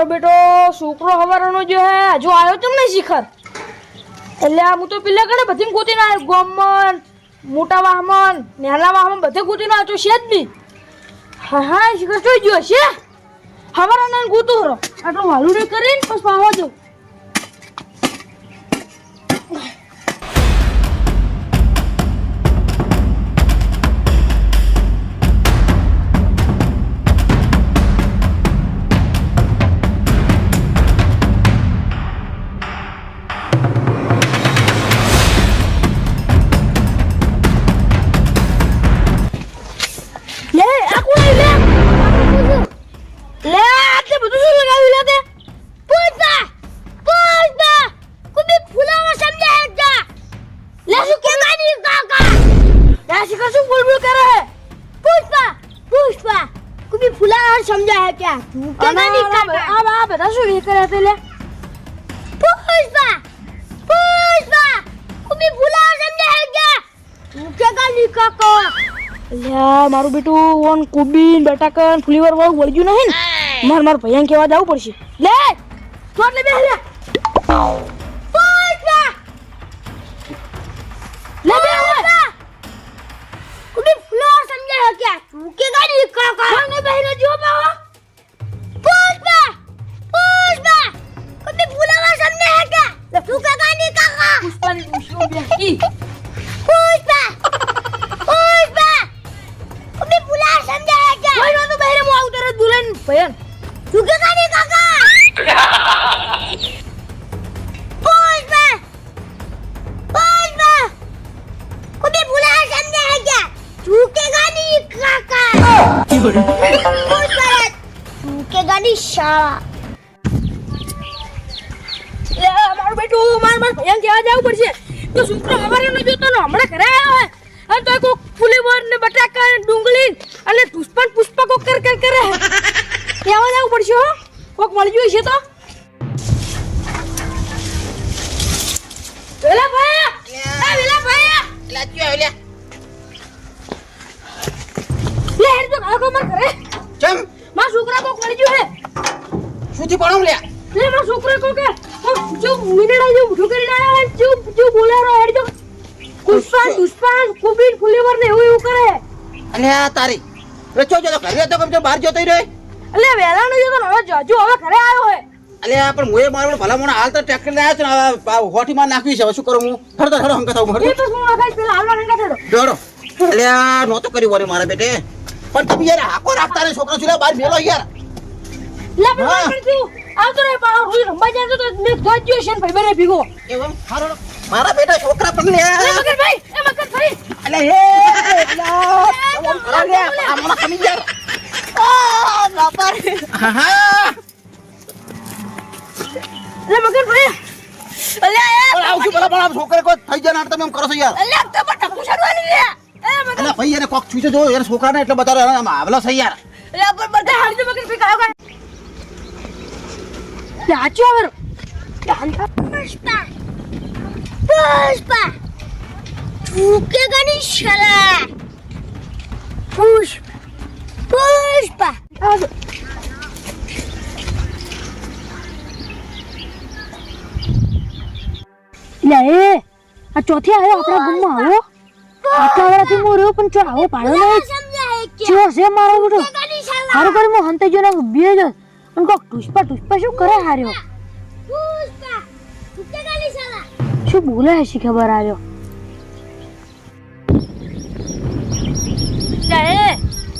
મારો બેટો છોકરો હવારનો જે હે, હજુ આવ્યો તો નહીં શિખર? એટલે હું તો પેલા કડે બધી ગોતીને આવ્યો, ગોમન, મોટા વાહમન નાના વાહમન, બધે ગોતીને આવ્યો છે જ નહીં. હા હા, શિખર, જોઈ ગયો છે હવારનો ગોતું હરો. આટલું વાલું કરીને પછી પાવા દઉં. સમજે હે ક્યાં તું કે માની કાકા આ આ બધા શું એ કરે તે લે પુષ્પા પુષ્પા કુબી ફૂલાવા સમજે હે ક્યાં તું કે માની કાકા અલ્યા મારું બેટું ઓન કુબીન બટાકન ફુલીવર વાળું વળગ્યું નહીં. ને માર માર ભૈયાને કેવા જવું પડશે. કે ગાડી શાળા. લે મારું બેટું માર માર ભયંક કહેવા જવું પડશે. તો છોકરો અમારે ન જોતો ને હમણાં ઘરે આવ્યો હે અને તો કોક ફુલીવર ને બટાકા ને ડુંગળી અને પુષ્પન પુષ્પકો પુષ્પા કોક કર કર કરે કેવા જવું પડશે હો. કોક મળી ગયું છે તો? વેલા ભાઈ એ વેલા ભાઈ એટલે ક્યાં આવ્યો સુધી પડો લે લે માર છોકરા કો કે જો મિનડા જો ઉઠો કરીને આવ્યા હે જો જો બોલારો હેડ જો પુષ્પા પુષ્પા કુબીર ફુલેવર ને એવું એવું કરે. અને આ તારી. રચો જો ઘરે તો કેમ જો બહાર જતો રહ્યો? અલ્યા વેલા નો જતો હવે જાજુ હવે ઘરે આવ્યો હે અલે આ પણ મોએ મારો ભલા મોણા હાલ તો ટ્રેક્ટર લાવ્યો છે ને હોઠી માં નાખવી છે. શું કરું હું? ફરતો ફરતો હંકા થાઉં એ તો હું આગાઈ પેલા હાલવા હંકા થયો જોડો અલે આ નહોતો કર્યું વરે મારા બેટે. પણ તમે યાર હાકો રાખતા ને છોકરા છુલા બહાર મેલો યાર. આવતો રે પા રોજ રંબા જાય તો મેં ધોઈ છે ભાઈ બરે ભીગો. હારો મારા બેટા છોકરા પણ લે એ મગર ભાઈ એ મગર ભાઈ. અલે હે કમી યાર બાપા. હા હા. મગર ભાઈ. છોકરા કોઈ થઈ જાય ને તમે એમ કરો છો યાર. અલે તો પણ ટપુ છડવાની રે એ ભાઈ એને કોક છૂચે જો યાર છોકરાને એટલે બતાવો આમ છે યાર. અલે પણ બધા હાલ મગર ભાઈ કાયો કાય આચો આવે પુષ્પા. પુષ્પા. તું કે ગની શલા? પુષ્પ. પુષ્પા. લે એ આ ચોથી આવ્યો આપણા ગામમાં આવો. આટલા વર્ષથી હું રહ્યો પણ ચો આવો પાડ્યો નહીં. ચો છે મારો બધો? સારું કરી હું હંતે જો ને બે જ પણ કોક પુષ્પા પુષ્પા શું કરે હાર્યો? શું બોલે હશે ખબર આવ્યો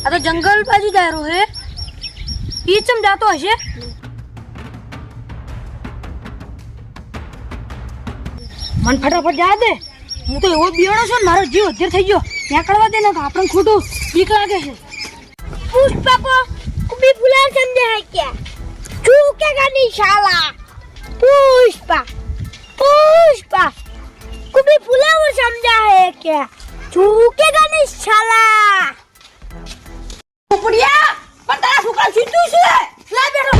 આ તો જંગલ બાજુ જાય હે. ઈ ચમ જાતો હશે? મન ફટાફટ જા દે. હું તો એવો બિયાણો છું મારો જીવ અધ્યર થઈ ગયો. ત્યાં કરવા દે ને તો આપણને ખોટું બીક લાગે છે. પુષ્પા કો કુબી ભૂલા સમજે હે উকেগানি শালা পুষ্পা পুষ্পা তুমি ফুলে ও সমঝা হে কে ঝুকেগানি শালা ઉપડિયા પણ તારા છોકરા સીધું છે. લાય બેઠો.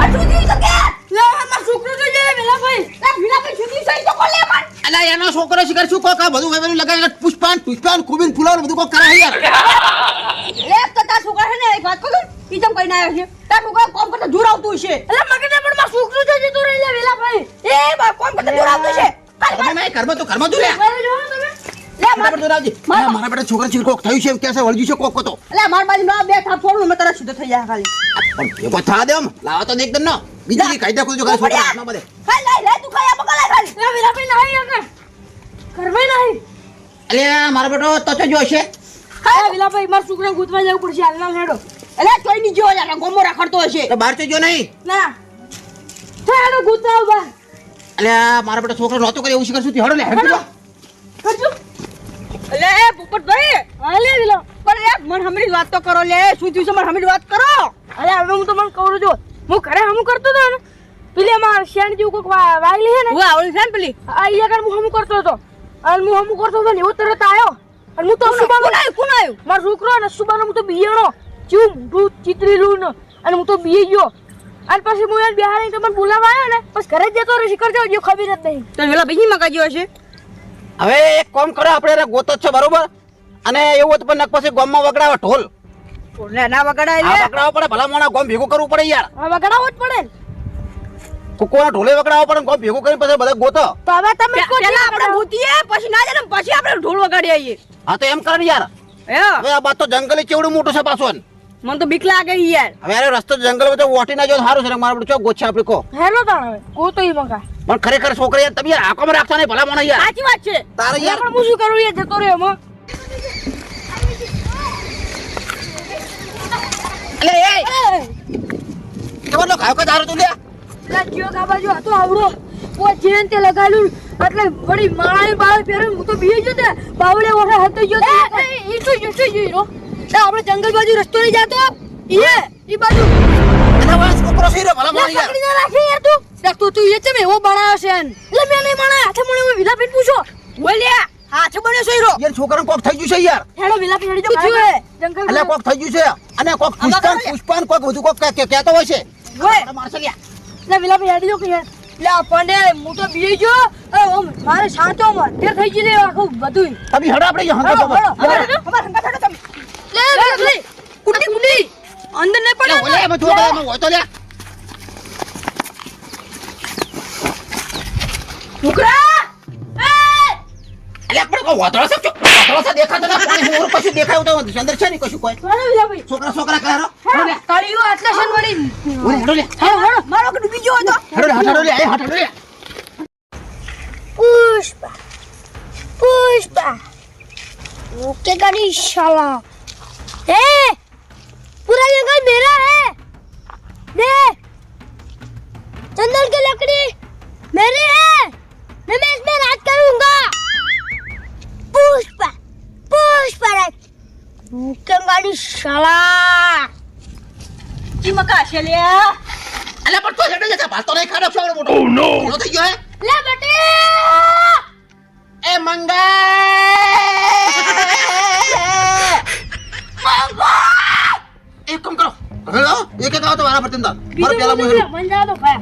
આ છોકરી તો કે? લે મારા છોકરો તો જે કા બધું વેલું પુષ્પાન પુષ્પાન કુબિન ફુલાવ બધું કો કરા યાર. લે તો છે ને એક વાત કહું ઈ તમ કઈ ના આવ્યો છે? તાર છોકરા કોમ કરતા દૂર આવતું હશે. એટલે મગજને પણ માં સુખ છે જતો રહી લે વેલા ભાઈ. એ બા કોમ કરતા દૂર આવતું છે તમે મેં ઘરમાં તો ઘરમાં દૂર લે. લે મારા બેટા મારા બેટા છોકરા છે કોક થયું છે કે કહેશે વળગ્યું છે કોક કોતો લે માર બાજુ ના બે થાપ છોડું મેં તરત સીધો થઈ જાય ખાલી. પણ દે લાવો તો એકદમ ન બીજી કાયદા ખોલજો ખાલી છોકરા હાથમાં બધે. લઈ લે તું ખાઈ આપો કાલે ખાલી. એ વેલા ભાઈ નહીં આગળ. ઘરમાં નહીં. અલ્યા મારા બેટો તો તો જો છે હા વેલા ભાઈ મારા છોકરાને ગુતવા જવું પડશે હાલના હેડો એટલે તોયની જો યાર ગોમો રાખડતો હશે. તો બહાર તો જો નહીં? ના. થાડો ગુતાવ. બા અલે મારા બેટા છોકરો નહોતો કરે એવું શીખર સુધી હડો લે હડો કરજો અલે એ પોપટભાઈ હાલે પણ યાર મન હમરી વાત તો કરો લે. શું થયું છે મન હમણી વાત કરો? અરે હવે હું તમને કહું છું હું ઘરે હમું કરતો હતો ને પેલી અમાર શેણ જેવું કોઈક વાગલી છે ને હું આવડી છે ને પેલી? આ આગળ હું હમું કરતો હતો. અને હું હમું કરતો હતો ને એવો તરત આવ્યો અને હું તો સુબાનો કોણ આવ્યું? મારો છોકરો અને સુબાનો હું તો બિયાણો. જેવું મોઢું ચીતરેલું ને અને હું તો બીએ ગયો. અને પછી હું એને બિહાર તમને બોલાવા આવ્યો ને પછી ઘરે જ જતો રહ્યો શિખર જાવ જે ખબર જ નહીં. તો પેલા બીજી ગયો હશે હવે એક કોમ કરો આપણે એને ગોતો જ છે બરોબર? અને એવું હતું પણ નક પછી ગામમાં વગડાવે ઢોલ. લે ના વગડાય આ લે વગડાવો પડે ભલા મોણા ગોમ ભેગું કરવું પડે યાર. હા વગડાવો જ પડે. ને કુકુના ઢોલે વગડાવો પડે ગોમ ભેગું કરીને પછી બધા ગોતો. તો હવે તમે કો પેલા આપણે. ભૂતીએ પછી ના જને પછી આપણે ઢોલ વગાડી આવીએ. હા તો એમ કરે યાર. હે? હવે આ બાત તો જંગલે ચેવડું મોટું છે પાછું મને તો બીક લાગે યાર. હવે અરે રસ્તો જંગલ બધો વોટી ના જો સારું છે મારા બધું ચો ગોચ્છા આપણે કો. હેલો તાણ હવે ગોતો ઈ મગા. પણ ખરેખર છોકરા યાર તમે યાર આંખોમાં રાખતા નહીં ભલા મને યાર. સાચી વાત છે. તારે યાર પણ હું શું કરું યાર જતો રહ્યો એમાં અલે એ! તમારો ખાયો કા તારો તું લે? લા જીઓ કા બાજુ તો આવડો. કો જેન તે લગાડ્યું એટલે વળી માય બાળ પહેરે હું તો ગયો તે. બાવળે ઓઠે હતો જો તે. ઈ તો જો તો ઈ એ આપણે જંગલ બાજુ રસ્તો નહીં જાતો. ઈએ ઈ બાજુ. છોકરો છે ભલા લે યાર પકડી રાખી યાર તું. દેખ તું તું એ ચમે એવો બનાવ્યો છે એટલે મેં નહીં બનાવ્યો હાથે મને હું વિલા પીન પૂછો બોલ્યા હાથ બન્યો સોયરો યાર છોકરાને કોક થઈ ગયું છે યાર. હેડો વિલા પીન જો જંગલ એટલે કોક થઈ ગયું છે. અને કોક પુષ્પાન પુષ્પાન કોક બધું કોક કે- કહેતો હોય છે. ઓય લ્યા. વિલા જો કે યાર. લે પાંડે હું તો ગયો. એ ઓમ મારે શાંતો માં થઈ ગઈ લે આખું બધું હડો આપણે હંગા હંગા તમે. છોકરા છોકરા છોકરા આટલા શન વળી ઓરે હડો લે. હડો કે ડૂબી પુષ્પા પુષ્પા. ઓકે ગાડી ए पूरा जंगल मेरा है दे चंदन की लकड़ी मेरी है मैं मैं इसमें राज करूंगा पुष्पा पुष्पा राज वो क्या करी शाला ચીમકા છે લ્યા અલ્યા પણ તો હેડો જતા ભાતો નહીં ખાડો છો મોટો ઓ નો મોટો થઈ ગયો હે ले बेटे એ મંગા એક કામ કરો. હલો એક એક આવો તો મારા ફરતે મારો પેલા મોહે બંધા તો ભાઈ.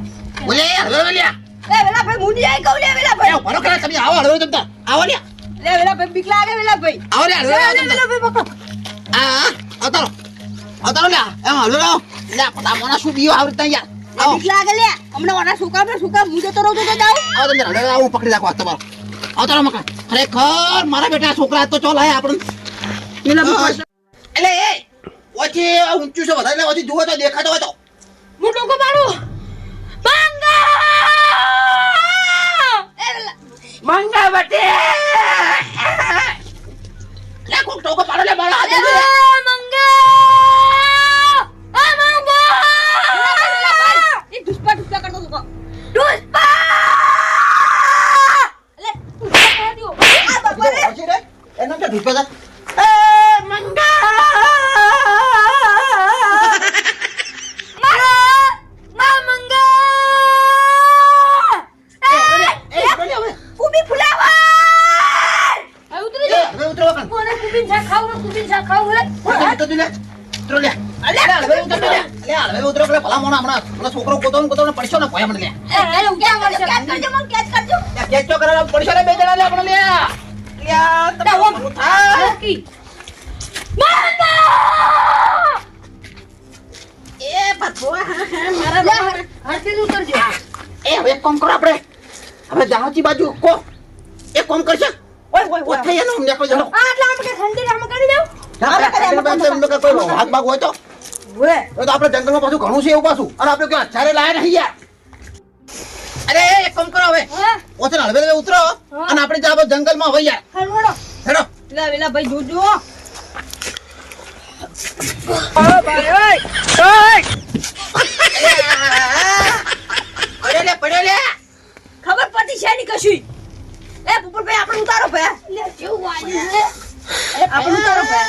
ઓલે હલો ઓલિયા લે વેલા ભાઈ મુંડી આઈ ગવલે વેલા ભાઈ. ભરો કરા તમે આવો હળવે જમતા આવો ને લે વેલા ભાઈ બીક લાગે વેલા ભાઈ. આવો લે હળવે વેલા ભાઈ પકડો આ અતારો અતારો લે એમ હળવે લાવ લે પતા મોના શું બીયો આવરતા યાર આવો. બીક લાગે લે હમણે ખરેખર મારા બેટા છોકરા તો ચો લાય એટલે એ ઓછી ઊંચું છે વધારે એટલે ઓછી જુઓ તો દેખાતો હતો તો. હું ટોકો મારું? બંગા મંગા! બટે લે કોક ટોકો પાડો લે મારા હાથે દે. એ દુષ્પા દુષ્પા કરતો સુકા લે આ બાપા રે. એનો તો ઢૂંઢો ને બે જણા લે આપણે લે. લે, આ તમે ઊભું થા. પથ્થો, હા, હા, મારા લે, બાપા. હરખેથી ઉતરજો. એ હવે કામ કરો આપણે હવે જાહોજી બાજુ કો એક કોમ કરશે ઓય, ઓય, ઓય. ઓઠે એનો નીકળો જરો આ આટલા આમ કે ખંડેર આમ કરી દઉં? કરે, આપણે આપણે એમને કે કોઈ હાથ ભાગ હોય તો ઓય. તો તો આપણે જંગલમાં પાછું ઘણું છે એવું પાછું અને આપણે ક્યાં અત્યારે લાયા નહીં યાર અરે એક કામ કરો હવે. ઓછા હળવે હળવે ઉતરો અને આપણે જા જંગલમાં હવે યાર. હાલ હેડો. પેલા પેલા ભાઈ જોજો. ઓય ભાઈ ઓય ઓય પડ્યો લે પડ્યો લે. ખબર પડતી છે ની કશું? એ પુપુરભાઈ આપણે ઉતારો ભાઈ. લે, કેવું વાગ્યું છે? આપણે ઉતારો ભાઈ.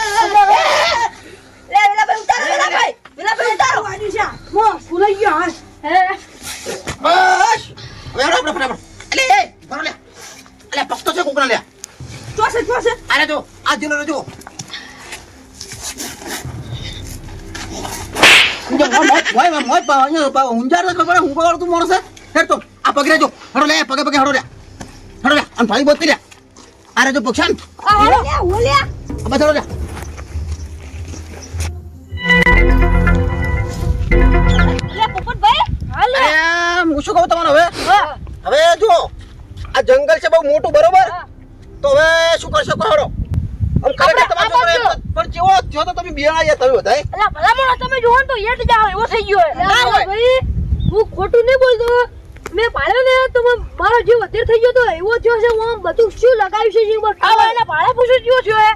લે વેલા ભાઈ ઉતારો ભાઈ. વેલા ભાઈ ઉતારો. વાગ્યું છે. મો ફૂલાઈ ગયો હે, બસ. હવે હેડો આપણે ફટાફટ અલે એ ભરો લે. અલે પકતો છે કોકરા લે. ચોસે ચોસે અરે જો આ જીલો જો પગે પગે હડો લે. અરે જો પક્ષાન. હું શું કહું તમને હવે? હવે જો આ જંગલ છે બહુ મોટું બરોબર? તો હવે શું કરશો? કહો આમ ખરેખર તમારો છોકરો પણ જેવો થયો તો તમે બિયાણા યાર તમે બધાય. અલા, ભલા માણસ તમે જુઓ તો તો જ જાઓ, એવો થઈ ગયો છે. ના હોય. ભાઈ, હું ખોટું નહીં બોલતો. મેં પાડ્યો ને તો મારો જીવ અત્યારે થઈ ગયો તો એવો થયો છે હું બધું શું લગાવ્યું છે જીવ પર આવો એના ભાડે પૂછું જીવો થયો હે.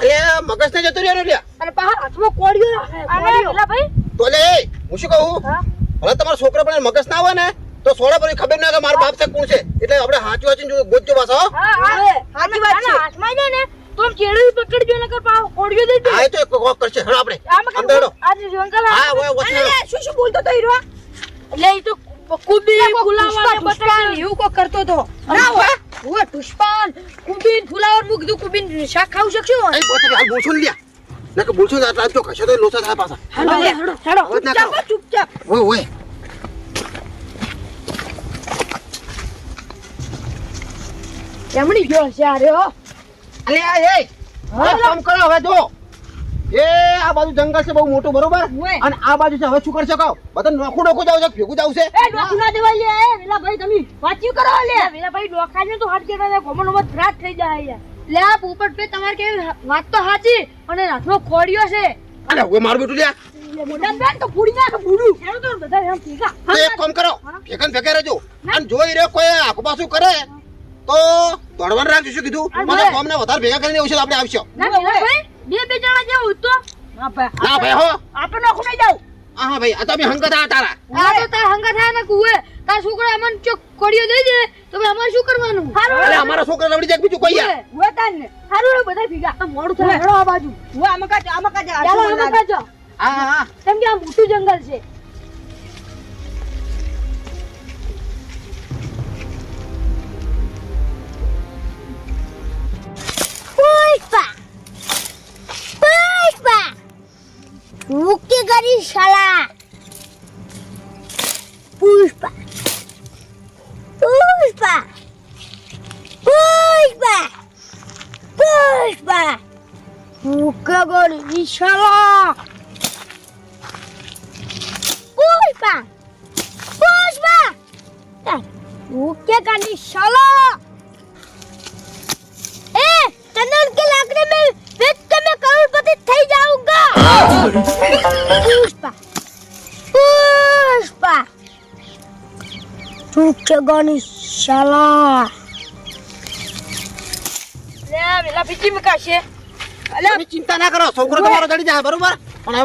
અરે મગજ ને જતો રહ્યો ને અને પાછા હાથમાં કોડિયો રાખે પેલા ભાઈ. તો લે હું શું કહું? હવે તમારો છોકરો પણ મગજ ના આવે ને તો સોડા પર ખબર ના કે મારા બાપ છે કોણ છે? એટલે આપણે હાચું હાચું જો પાછો હાચી વાત છે. હાથમાં જાય ને તો પકડજો કોડિયો તો કોક કરશે. હેડો આપણે. અંદર હેડો. આજે જો હા ઓય ઓછે. અરે હેડો લે, શું શું બોલતો તો હીરો? એટલે એ તો કુબી ફુલાવા પુષ્પાન એવું કોક કરતો તો. ના હોય. ઓય પુષ્પાન કુબીન ફુલાવર મુક દુ કુબીન શાક ખાવ શકશો? એ બોતે હાલ બોલશું લ્યા. નકર બોલશું ને આટલા તો કશો તો લોચા થાય પાછા. હેડો હેડો હેડો. ચૂપચાપ ચૂપચાપ. ઓય ઓય. કેમણી ગયો છે અરે હો. અલે આ એ કામ કરો હવે જો એ આ બાજુ જંગલ છે બહુ મોટું બરોબર? અને આ બાજુ છે હવે શું કરશે કહો? બધા નોખું નોખું જાવ છે ભેગું જાવ છે? એ ડોકું ના દેવાય લે વેલા ભાઈ તમે વાંચ્યું કરો લે. વેલા ભાઈ ડોકાને તો હાથ કેતા ગોમન ઉપર ત્રાસ થઈ જાય લે આ પોપટ પે તમારે કેવી વાત તો સાચી અને હાથમાં ખોડિયો છે. અરે હવે મારું બેટું લે તો તો તો એક કામ કરો ભેગા ભેગા રહેજો. અને જોઈ રહ્યો કોઈ આખું પાછું કરે. તો દોડવાનું રાખજો શું કીધું? મને ભાઈ. ફોર્મ ને વધારે ભેગા કરીને તો આપણે આવશે. ના વેલા ભાઈ બે બે જણા જેવું તો. ના ભાઈ હો. આપણે નોખું નહીં જાવ હા હા ભાઈ આ તમે હંગત આ તારા. હા તો તાર હંગા થાય ને કુએ તાર છોકરો અમન ચો કોડિયો દઈ દે તો ભાઈ અમારે શું કરવાનું? અરે અમારા છોકરા રવડી જાય બીજું કોઈ યાર? ઓય તાન ને સારું રે બધા ભેગા. આ મોડું થાય. હેડો આ બાજુ. હું આમાં આમાં કાચ આ ચાલો અમે લાગે? હા હા હા. કેમ કે આ મોટું જંગલ છે. પુષ્પા. પુષ્પા. તું ચગાની શાલા. લે મેલા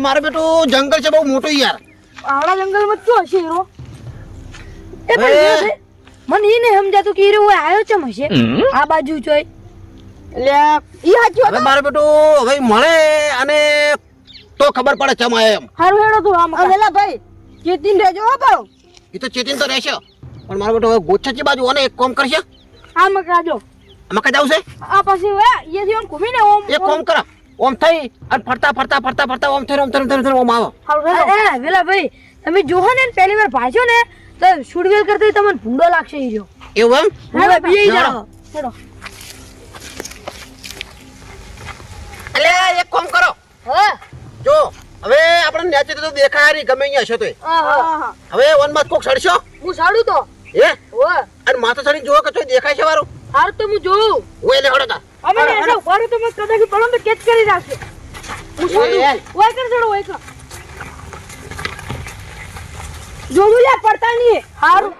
મારો બેટો જંગલ છે બહુ મોટું યાર. આવડા જંગલમાં શું હશે હીરો? એ પણ મને એને સમજાતું કે હીરો આવ્યો છે હશે? આ બાજુ જોઈ. એટલે ઈ હાચું મારો બેટો હવે મળે. તો ખબર પડે ચમ આયો એમ. હારું હેડો તું આમ વેલા ભાઈ ચેતીન રહેજો હો પાછો. એ તો ચેતીન તો રહેશે. પણ મારો બેટો હવે ગોચ્છાચી બાજુ અને એક કોમ કરશે? આ મકાજો મકા જાવ છે? આ પછી વે યે આમ ઘૂમીને ઓમ એક કોમ કરા. ઓમ થઈ અને ફરતા ફરતા ફરતા ફરતા ઓમ થઈ ઓમ થઈ ઓમ થઈને ઓમ આવો. એ વેલા ભાઈ તમે જોહો ને પહેલી વાર ભાજો ને તો સુડવેલ કરતા તમને ભૂંડો લાગશે ઈ જો. એવું એમ? હવે બીએ હેડો. જાઓ હેડો. એટલે એક કોમ કરો. હા? જો હવે આપણે નેચે તો દેખાય નહીં ગમે અહીંયા છે હા હવે વનમાં કોક સડશો? હું સાડું તો. હે? ઓય અને માથા સડી જોવો કે તો દેખાય છે વારું? હાર તો હું જોઉં. હું એને હડો તા. અમે એસો વારું તો મત કદાચ પડો તો કેચ કરી રાખશે હું સાડું. ઓય કર છોડો ઓય કર. જોવું લે પડતા નહીં. હારું.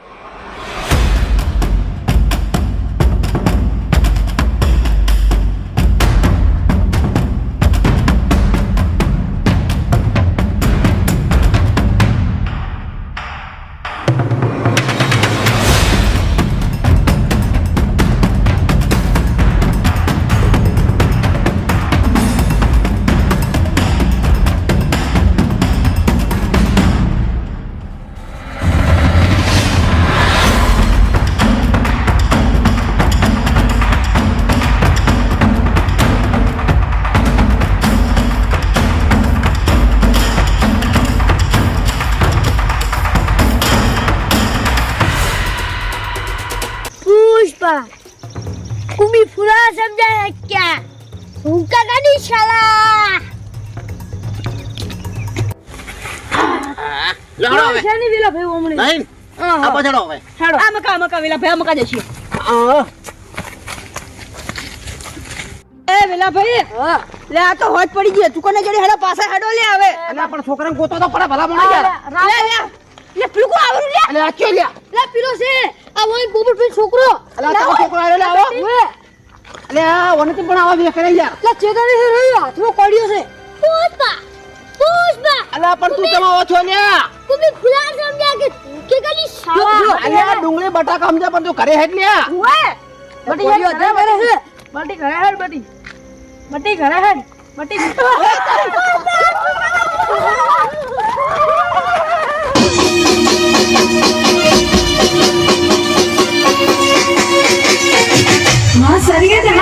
હું કાકાની શાળા લે હડો હવે. શાની વેલા ભાઈ ઓમણે નહીં આ પાછળ હવે. હાડો આ મકા મકા વેલા ભાઈ આ મકા આ એ વેલા ભાઈ હા. લે આ તો હોજ પડી ગઈ. તું કોને જડી હેડો? પાછા હેડો લે હવે. અલ્યા પણ છોકરાને ગોતો તો પડે ભલા મોણા યાર લે લે. લે પેલું આવરું લે. અલ્યા આ ક્યો લ્યા? લે પીલો છે. આ વોય ગોબર પે છોકરો. અલ્યા તારો છોકરો આવ્યો લે આવો. અલ્યા ઓને તો પણ આવા બે કરે યાર લે ચેતરી છે રહ્યો હાથમાં કોડિયો છે. પુષ્પા પુષ્પા અલે પણ તું કેમ આવો છો તું બી ખુલા સમજાય કે કે કાની શાળા અલ્યા ડુંગળી બટાકા સમજ્યા પણ તું ઘરે હેડ લ્યા ઓએ બટી હેડ ઘરે ઘરે છે બટી. ઘરે હેડ બટી. બટી ઘરે હેડ. બટી 大家加油！